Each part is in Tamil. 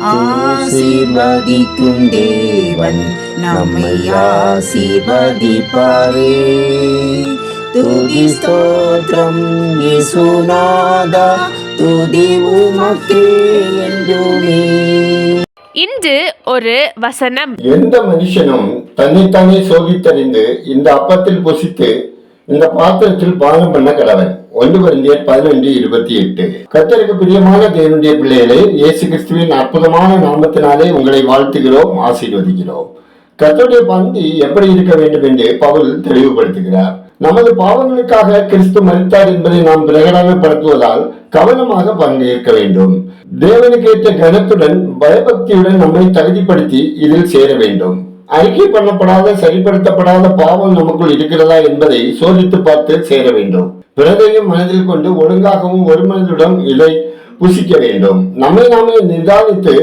ஆசீர்வதிக்கும் தேவன் நம்மை ஆசீர்வதிப்பாரே. துதி ஸ்தோத்திரம் இயேசுநாதா துதி உமக்கே என்றுமே. இன்று ஒரு வசனம். எந்த மனுஷனும் தன்னைத்தானே சோதித்தறிந்து இந்த அப்பத்தில் புசித்து இந்த பாத்திரத்தில் பானம் பண்ண கடவன். ஒன்று குருந்தியர் பதினொன்று இருபத்தி எட்டு. கத்தருக்கு பிரியமான தேவனுடைய பிள்ளைகளே இயேசு கிறிஸ்துவின் அற்புதமான நாமத்தினாலே உங்களை வாழ்த்துகிறோம் ஆசீர்வதிக்கிறோம். கத்தருடைய பந்தி எப்படி இருக்க வேண்டும் என்று பவுல் தெளிவுபடுத்துகிறார். நமது பாவங்களுக்காக கிறிஸ்து மறித்தார் என்பதை நாம் பிரகடனப்படுத்துவதால் கவனமாக பங்கேற்க வேண்டும். தேவனுக்கு ஏற்ற கனத்துடன் பயபக்தியுடன் நம்மை தகுதிப்படுத்தி இதில் சேர வேண்டும். அறிக்கை பண்ணப்படாத சரிப்படுத்தப்படாத பாவம் நமக்குள் இருக்கிறதா என்பதை சோதித்து பார்த்து சேர வேண்டும். பிறரையும் மனதில் கொண்டு ஒழுங்காகவும் ஒரு மனதுடன் இதை புசிக்க வேண்டும். நம்மை நாமே நிதானித்து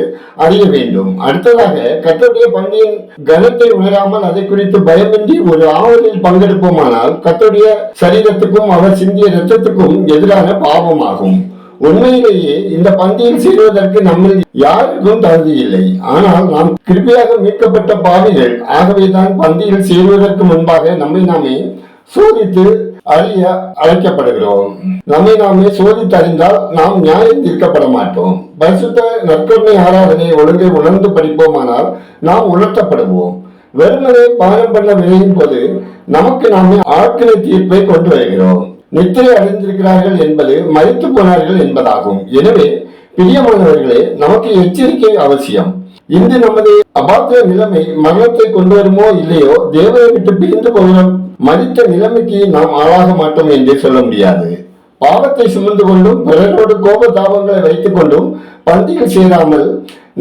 அறிய வேண்டும். அடுத்ததாக கத்தோடைய பண்டிகையின் கனத்தை உணராமல் அதை குறித்து பயமின்றி ஒரு ஆவலில் பங்கெடுப்போமானால் கத்தோடைய சரீரத்துக்கும் அவர் சிந்திய ரத்தத்துக்கும் எதிரான பாவமாகும். உண்மையிலேயே இந்த பந்தியில் சேருவதற்கு நம்மில் யாருக்கும் தகுதி இல்லை. ஆனால் நாம் கிருப்பியாக மீட்கப்பட்ட பாவிகள். ஆகவேதான் பந்தியில் சேருவதற்கு முன்பாக நம்மை நாமே சோதித்து அறிய அழைக்கப்படுகிறோம். நம்மை நாமே சோதித்து அறிந்தால் நாம் நியாயம் தீர்க்கப்பட மாட்டோம். பரிசுத்த நற்கருணை ஆராதனை ஒழுங்கை உணர்ந்து படிப்போமானால் நாம் உணர்த்தப்படுவோம். வெறுமனே பானம் பண்ண விளையும் போது நமக்கு நாமே ஆக்கினை தீர்ப்பை கொண்டு வருகிறோம். நித்திரை அடைந்திருக்கிறார்கள் என்பது மறித்து போனார்கள் என்பதாகும். எனவே பிரியமானவர்களே நமக்கு எச்சரிக்கை அவசியம். இன்று நமது அபாத்திர நிலைமை மரணத்தை கொண்டு வருமோ இல்லையோ தேவனை விட்டு பிரிந்து போகிற மறித்த நிலைமைக்கு நாம் ஆளாக மாட்டோம் என்றே சொல்ல முடியாது. பாவத்தை சுமந்து கொண்டும் பிறரோடு கோப தாபங்களை வைத்துக் கொண்டும் பந்தியில் சேராமல்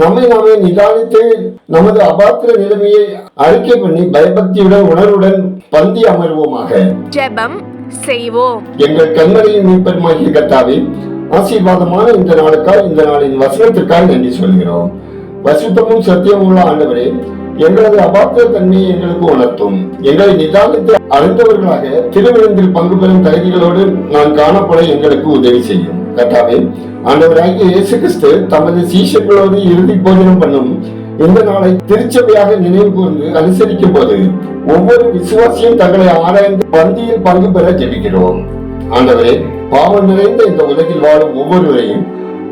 நம்மை நாமே நிதானித்து நமது அபாத்திர நிலைமையை அறிக்கை பண்ணி பயபக்தியுடன் உணர்வுடன் பந்தி அமர்வோமாக. ஜெபம் செய்வோம். எங்கள் கண்மலையின் மீட்பருமாகிய கர்த்தாவே ஆசீர்வாதமான இந்த நாளுக்காய் இந்த நாளின் வசனத்திற்காக நன்றி சொல்கிறோம். வசித்தமும் சத்தியமும் உள்ள ஆண்டவரே எங்களது அபாத்திர தன்மையை எங்களுக்கு உணர்த்தும். எங்களை நிதானத்தை அறிந்தவர்களாக திருவிழந்தில் பங்கு பெறும் தகுதிகளோடு நான் காணப்பட எங்களுக்கு உதவி செய்யும். கட்டாவே ஆண்டவராகிய இயேசு கிறிஸ்து தமது சீஷர்களோடு இறுதி போஜனம் பண்ணும் இந்த நாளை திருச்சபையாக நினைவு கூர்ந்து அனுசரிக்கும் போது ஒவ்வொரு விசுவாசியும் தங்களை ஆராய்ந்து பந்தியில் பங்கு பெற ஜெபிக்கிறோம். ஆண்டவரே பாவம் நிறைந்த இந்த உலகில் வாழும் ஒவ்வொருவரையும்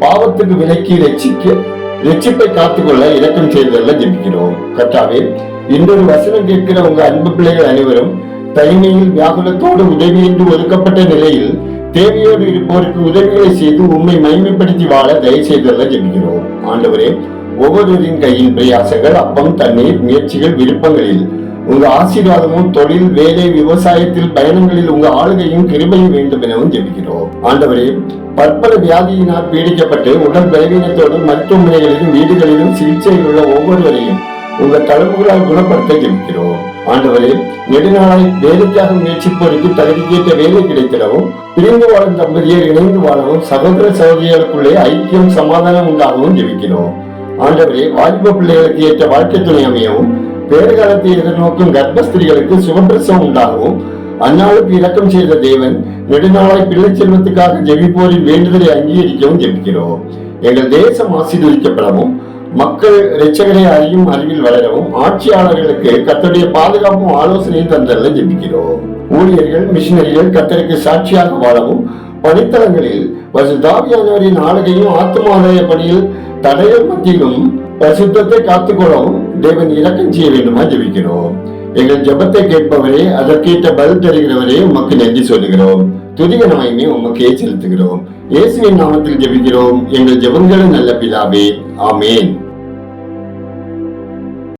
பாவத்துக்கு விலக்கி ரட்சிக்க ரட்சிப்பை காத்துக்கொள்ள இலக்கம் செய்தல்ல ஜெபிக்கிறோம். கர்த்தாவே இன்னொரு வசனம் கேட்கிற உங்க அன்பு பிள்ளைகள் அனைவரும் தனிமையில் வியாகுலத்தோடு உதவியின்றி ஒதுக்கப்பட்ட நிலையில் தேவையோடு இருப்போருக்கு உதவிகளை செய்து உண்மை மகிமைப்படுத்தி வாழ தயவு செய்தல்ல ஜெபிக்கிறோம். ஆண்டவரே ஒவ்வொருவரின் கையின் பிரயாசங்கள் அப்பம் தண்ணீர் முயற்சிகள் விருப்பங்களில் உங்க ஆசீர்வாதமும் தொழில் வேலை விவசாயத்தில் பயணங்களில் உங்க ஆளுகையும் கிருபையும் வேண்டும் எனவும் ஜெபிக்கிறோம். ஆண்டவரே பற்பல வியாதியினால் பீடிக்கப்பட்டு உடல் பலவீனத்தோடு மருத்துவமனைகளிலும் வீடுகளிலும் சிகிச்சையில் உள்ள ஒவ்வொருவரையும் உங்க தளர்வுகளால் குணப்படுத்த ஜெபிக்கிறோம். ஆண்டவரே நெடுநாளாய் வேலைக்காக முயற்சிப்போருக்கு தகுதிக்கேற்ற வேலை கிடைத்திடவும் பிரிந்து வாழும் தம்பதியர் இணைந்து வாழவும் சகோதர சகோதரிகளுக்குள்ளே ஐக்கியம் சமாதானம் உண்டாகவும் ஜெபிக்கிறோம். ஆண்டவரே வாலிப பிள்ளைகளுக்கு ஏற்ற வாழ்க்கை துணை அமையவும் பேறுகாலத்தை எதிர்நோக்கும் கர்ப்பஸ்திரிகளுக்கு சுகப்பிரசவம் உண்டாகவும் அந்நாளுக்கு இரக்கம் செய்த தேவன் நெடுநாளாய் பிள்ளை செல்வத்துக்காக ஜெபிப்போரின் வேண்டுதலை அங்கீகரிக்கவும் ஜெபிக்கிறோம். எங்கள் தேசம் ஆசீர்வதிக்கப்படவும் மக்கள் இரட்சகரை அறியும் அறிவில் வளரவும் ஆட்சியாளர்களுக்கு கத்தருடைய பாதுகாப்பும் ஆலோசனையும் தந்தல்ல ஜெபிக்கிறோம். ஊழியர்கள் மிஷினரிகள் கத்தருக்கு சாட்சியாக வாழவும் பணித்தளங்களில் பசுதாவியானவரின் ஆளுகையும் ஆத்மாதாய பணியில் தடைகள் மத்தியிலும் பரிசுத்தத்தை காத்துக்கொள்ளவும் தேவன் இரக்கம் செய்ய வேண்டுமா ஜெபிக்கிறோம். எங்கள் ஜெபத்தை கேட்பவரே அதற்கேற்ற பதில் தருகிறவரே உமக்கு நன்றி சொல்லுகிறோம். துதிக நாயமே உமக்கே செலுத்துகிறோம். இயேசுவின் நாமத்தில் ஜெபிக்கிறோம். எங்கள் ஜெபங்களும் நல்ல பிதாவே. ஆமேன்.